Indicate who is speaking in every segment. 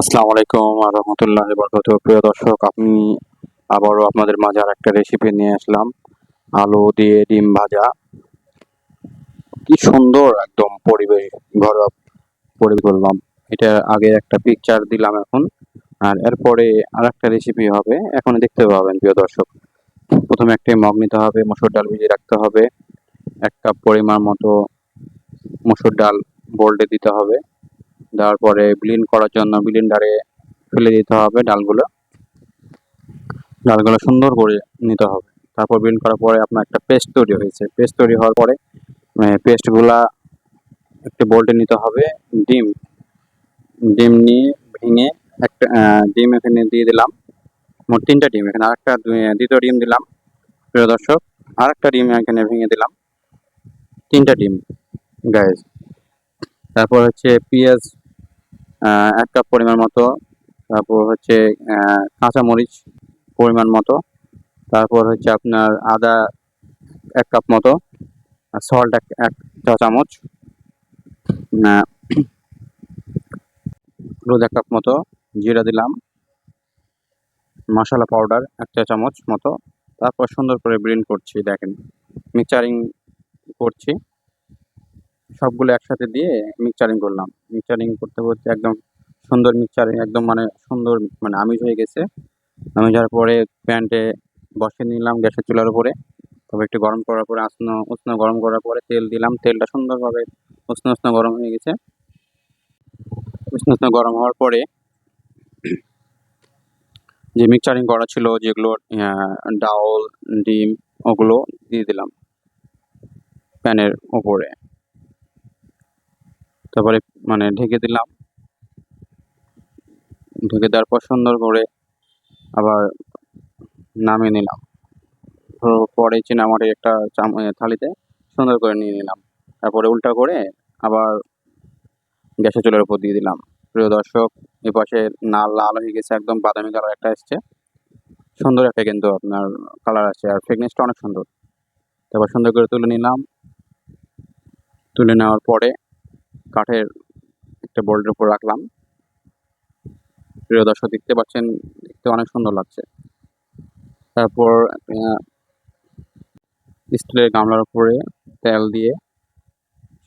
Speaker 1: আসসালামু আলাইকুম আর রহমতুল্লাহ বরকত প্রিয় দর্শক, আপনি আবারও আপনাদের মাঝে আর একটা রেসিপি নিয়ে আসলাম। আলু দিয়ে ডিম ভাজা। কি সুন্দর একদম পরিবেশ, ঘরোয়া পরিবেশ করলাম এটা আগে একটা পিকচার দিলাম এখন। আর এরপরে আর একটা রেসিপি হবে। এখন দেখতে পাবেন, প্রিয় দর্শক। প্রথমে একটা মগ নিতে হবে, মসুর ডাল ভিজিয়ে রাখতে হবে। এক কাপ পরিমাণ মতো মসুর ডাল বোল্ডে দিতে হবে। দেওয়ার পরে ব্লিন করার জন্য ব্লিন্ডারে ফেলে দিতে হবে ডালগুলো। ডালগুলো সুন্দর করে নিতে হবে। তারপর ব্লিন করার পরে আপনার একটা পেস্ট তৈরি হয়েছে। পেস্ট তৈরি হওয়ার পরে পেস্টগুলা একটি বোল্টে নিতে হবে। ডিম ডিম নিয়ে ভেঙে একটা ডিম এখানে দিয়ে দিলাম। মোট তিনটা ডিম এখানে, আরেকটা দ্বিতীয় ডিম দিলাম। প্রিয় দর্শক, আরেকটা ডিম এখানে ভেঙে দিলাম। তিনটা ডিম গাইজ তারপর হচ্ছে পেঁয়াজ এক কাপ পরিমাণ মতো। তারপর হচ্ছে কাঁচামরিচ পরিমাণ মতো। তারপর হচ্ছে আপনার আদা এক কাপ মতো সল্ট এক এক চা চামচ। হলুদ এক কাপ মতো, জিরা দিলাম। মশলা পাউডার এক চা চামচ মতো। তারপর সুন্দর করে ব্লেন্ড করছি, দেখেন। মিক্সচারিং করছি। সবগুলো একসাথে দিয়ে মিক্সচারিং করলাম। মিক্সচারিং করতে করতে একদম সুন্দর মিক্সচারিং একদম মানে সুন্দর মানে আমিষ হয়ে গেছে। আমিষ হওয়ার পরে প্যান্টে বসিয়ে নিলাম গ্যাসের চুলার উপরে। তবে একটু গরম করার পরে উষ্ণ উষ্ণ গরম করার পরে তেল দিলাম। তেলটা সুন্দরভাবে উষ্ণ উষ্ণ গরম হয়ে গেছে। উষ্ণ উষ্ণ গরম হওয়ার পরে যে মিক্সচারিং করা ছিল, যেগুলো ডাউল, ডিম, ওগুলো দিয়ে দিলাম। প্যানের উপরে। তারপরে মানে ঢেকে দিলাম। ঢেকে দেওয়ার পর সুন্দর করে আবার নামিয়ে নিলাম। পরে চিনামাটির একটা চাম থালিতে সুন্দর করে নিয়ে নিলাম। তারপরে উল্টা করে আবার গ্যাসের চুলার উপর দিয়ে দিলাম। প্রিয় দর্শক এ পাশে নাল লাল হয়ে গেছে, একদম বাদামি কালার একটা এসছে। সুন্দর একটা কিন্তু আপনার কালার আছে আর ফ্রেগনেসটা অনেক সুন্দর। তারপর সুন্দর করে তুলে নিলাম। তুলে নেওয়ার পরে কাঠের একটা বোল্ডের উপর রাখলাম। প্রিয় দর্শক, দেখতে পাচ্ছেন, দেখতে অনেক সুন্দর লাগছে। তারপর স্টিলের গামলার উপরে তেল দিয়ে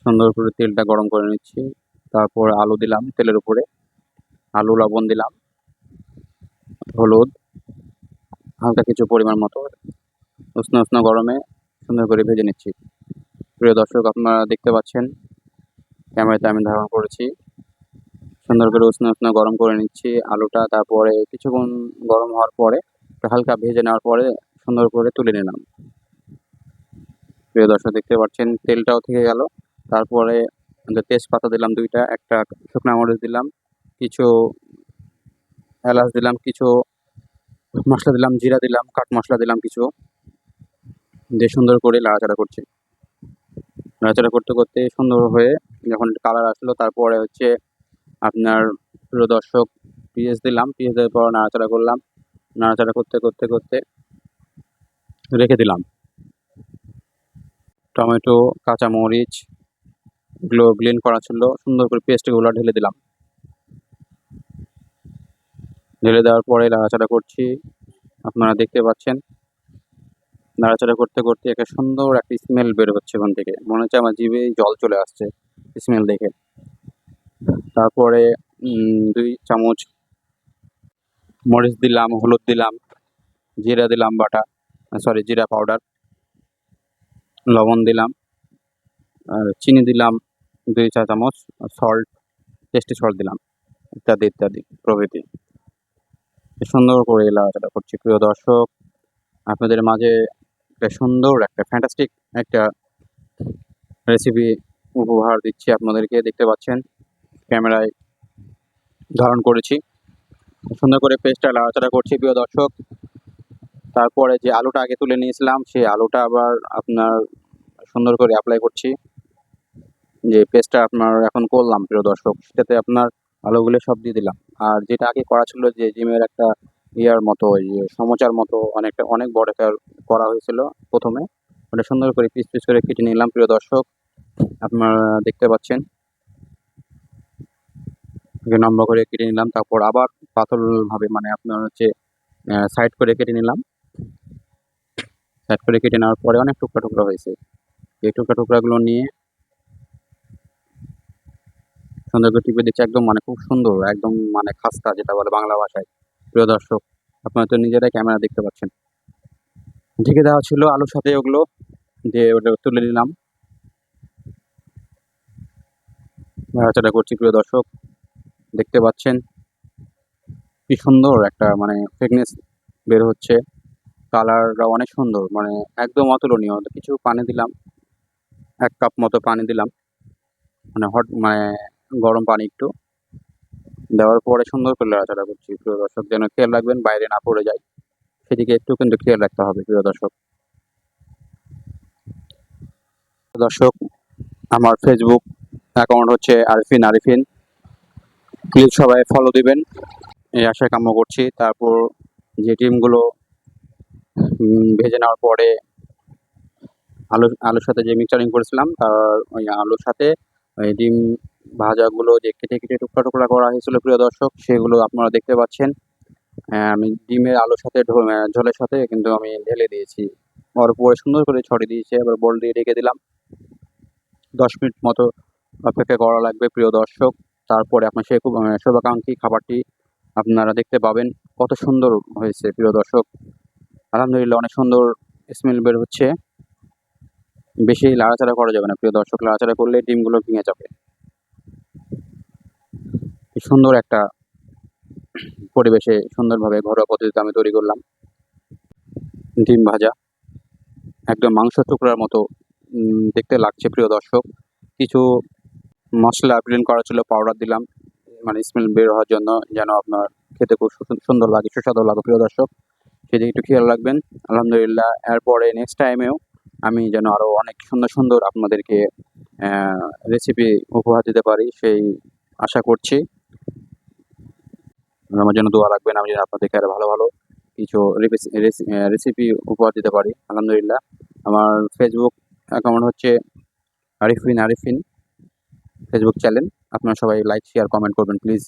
Speaker 1: সুন্দর করে তেলটা গরম করে নিচ্ছি। তারপর আলু দিলাম তেলের উপরে। আলু, লবণ দিলাম, হলুদ, হালকা কিছু পরিমাণ মতো উষ্ণ উষ্ণ গরমে সুন্দর করে ভেজে নিচ্ছি। প্রিয় দর্শক, আপনারা দেখতে পাচ্ছেন ক্যামেরাতে আমি ধারণ করেছি। সুন্দর করে উষ্ণ উষ্ণ গরম করে নিচ্ছি আলুটা, তারপরে কিছুক্ষণ গরম হওয়ার পরে হালকা ভেজে নেওয়ার পরে সুন্দর করে তুলে নিলাম। প্রিয় দর্শক, দেখতে পাচ্ছেন, তেলটাও থেকে গেল। তারপরে তেজপাতা দিলাম দুইটা, একটা শুকনো মরিচ দিলাম, কিছু এলাচ দিলাম, কিছু মশলা দিলাম, জিরা দিলাম, কাঠ মশলা দিলাম, কিছু দিয়ে সুন্দর করে নাড়াচাড়া করছি। নাড়াচাড়া করতে করতে সুন্দর হয়ে যখন কালার আসলো, তারপরে হচ্ছে আপনার প্রিয় দর্শক পেঁয়াজ দিলাম। পেঁয়াজ দেওয়ার পর নাড়াচাড়া করলাম। নাড়াচাড়া করতে করতে করতে রেখে দিলাম। টমেটো, কাঁচামরিচ, এগুলো ব্লেন্ড করা ছিল সুন্দর করে পেস্টগুলো ঢেলে দিলাম। ঢেলে দেওয়ার পরে নাড়াচাড়া করছি। আপনারা দেখতে পাচ্ছেন, নাড়াচাড়া করতে করতে একটা সুন্দর একটা স্মেল বের হচ্ছে ওখান থেকে। মনে হচ্ছে আমার জিভে জল চলে আসছে। স্মেল দেখে। তারপরে দুই চামচ মরিচ দিলাম, হলুদ দিলাম, জিরা দিলাম বাটা সরি জিরা পাউডার লবণ দিলাম, আর চিনি দিলাম দুই চা চামচ সল্ট টেস্টি সল্ট দিলাম, ইত্যাদি ইত্যাদি, প্রভৃতি। সুন্দর করে নাড়াচাড়া করছি। প্রিয় দর্শক, আপনাদের মাঝে একটা সুন্দর, একটা ফ্যান্টাস্টিক একটা রেসিপি উপহার দিচ্ছি আপনাদেরকে, দেখতে পাচ্ছেন? ক্যামেরায় ধারণ করেছি। সুন্দর করে পেস্টটা নাড়াচাড়া করছি, প্রিয় দর্শক। তারপরে যে আলুটা আগে তুলে নিয়েছিলাম, সেই আলুটা আবার আপনার সুন্দর করে অ্যাপ্লাই করছি। যে পেস্টটা আপনার এখন করলাম, প্রিয় দর্শক, সেটাতে আপনার আলুগুলো সব দিয়ে দিলাম। আর যেটা আগে করা ছিল যে জিমের একটা ইয়ার মতো, ওই সমচার মতো, অনেকটা, অনেক বড় করা হয়েছিল প্রথমে। ওটা সুন্দর করে পিস পিস করে কেটে নিলাম, প্রিয় দর্শক। আপনারা দেখতে পাচ্ছেন। লম্বা করে কেটে নিলাম, তারপর আবার পাতলভাবে মানে আপনার হচ্ছে সাইড করে কেটে নিলাম। সাইড করে কেটে নেওয়ার পরে অনেক টুকরা টুকরা হয়েছে। এই টুকরা টুকরাগুলো নিয়ে সুন্দর করে টিপে দিচ্ছে, একদম মানে খুব সুন্দর, একদম মানে খাস্তা যেটা বলে বাংলা ভাষায়। প্রিয় দর্শক, আপনারা তো নিজেরাই ক্যামেরা দেখতে পাচ্ছেন। ঢেকে দেওয়া ছিল আলুর সাথে ওগুলো, দিয়ে ওটা তুলে নিলাম। নাড়াচাড়া করছি, প্রিয় দর্শক। দেখতে পাচ্ছেন কি সুন্দর একটা মানে ফ্রেগনেস বের হচ্ছে। কালারটা অনেক সুন্দর মানে একদম অতুলনীয়। কিছু পানি দিলাম, এক কাপ মতো পানি দিলাম। মানে হট মানে গরম পানি একটু। দেওয়ার পরে সুন্দর করে নাড়াচাড়া করছি, প্রিয় দর্শক। যেন খেয়াল রাখবেন, বাইরে না পড়ে যায়। সেদিকে একটু কিন্তু খেয়াল রাখতে হবে, প্রিয় দর্শক। দর্শক, আমার ফেসবুক অ্যাকাউন্ট হচ্ছে আরিফিন আরিফিন। প্লিজ সবাই ফলো দিবেন। এই আশায় কাম্য করছি। তারপর যে টিমগুলো ভেজে নেওয়ার পরে আলু, আলুর সাথে যে মিক্সচারিং করেছিলাম, তার ওই আলুর সাথে ওই ডিম ভাজাগুলো যে কেটে কেটে টুকরা টুকরা করা হয়েছিল প্রিয় দর্শক, সেগুলো আপনারা দেখতে পাচ্ছেন। আমি ডিমের আলুর সাথে ঝোলের সাথে কিন্তু আমি ঢেলে দিয়েছি। ওর উপরে সুন্দর করে ছড়িয়ে দিয়েছি, এবার বল দিয়ে রেখে দিলাম। দশ মিনিট মতো অপেক্ষা করা লাগবে, প্রিয় দর্শক। তারপরে আপনার সেই খুব শুভাকাঙ্ক্ষী খাবারটি আপনারা দেখতে পাবেন। কত সুন্দর হয়েছে, প্রিয় দর্শক। আলহামদুলিল্লাহ, অনেক সুন্দর স্মেল বের হচ্ছে। বেশি লাড়াচাড়া করা যাবে না, প্রিয় দর্শক। লাড়াচাড়া করলে ডিমগুলো ভেঙে যাবে। সুন্দর একটা পরিবেশে সুন্দরভাবে ঘরোয়া পদ্ধতিতে আমি তৈরি করলাম। ডিম ভাজা। একদম মাংস টুকরার মতো দেখতে লাগছে, প্রিয় দর্শক। কিছু মশলা ব্লেন্ড করা ছিল পাউডার দিলাম। মানে স্মেল বের হওয়ার জন্য যেন আপনার খেতে খুব সুন্দর লাগে, সুস্বাদু লাগে, প্রিয় দর্শক। সেদিকে একটু খেয়াল রাখবেন। আলহামদুলিল্লাহ, এরপরে নেক্সট টাইমেও আমি যেন আরও অনেক সুন্দর সুন্দর আপনাদেরকে রেসিপি উপহার দিতে পারি, সেই আশা করছি। আমার জন্য দোয়া রাখবেন, আমি যেন আপনাদেরকে আরও ভালো ভালো কিছু রেসিপি উপহার দিতে পারি। আলহামদুলিল্লাহ, আমার ফেসবুক অ্যাকাউন্ট হচ্ছে আরিফিন আরিফিন। ফেসবুক চ্যানেল আপনারা সবাই লাইক শেয়ার কমেন্ট করবেন প্লিজ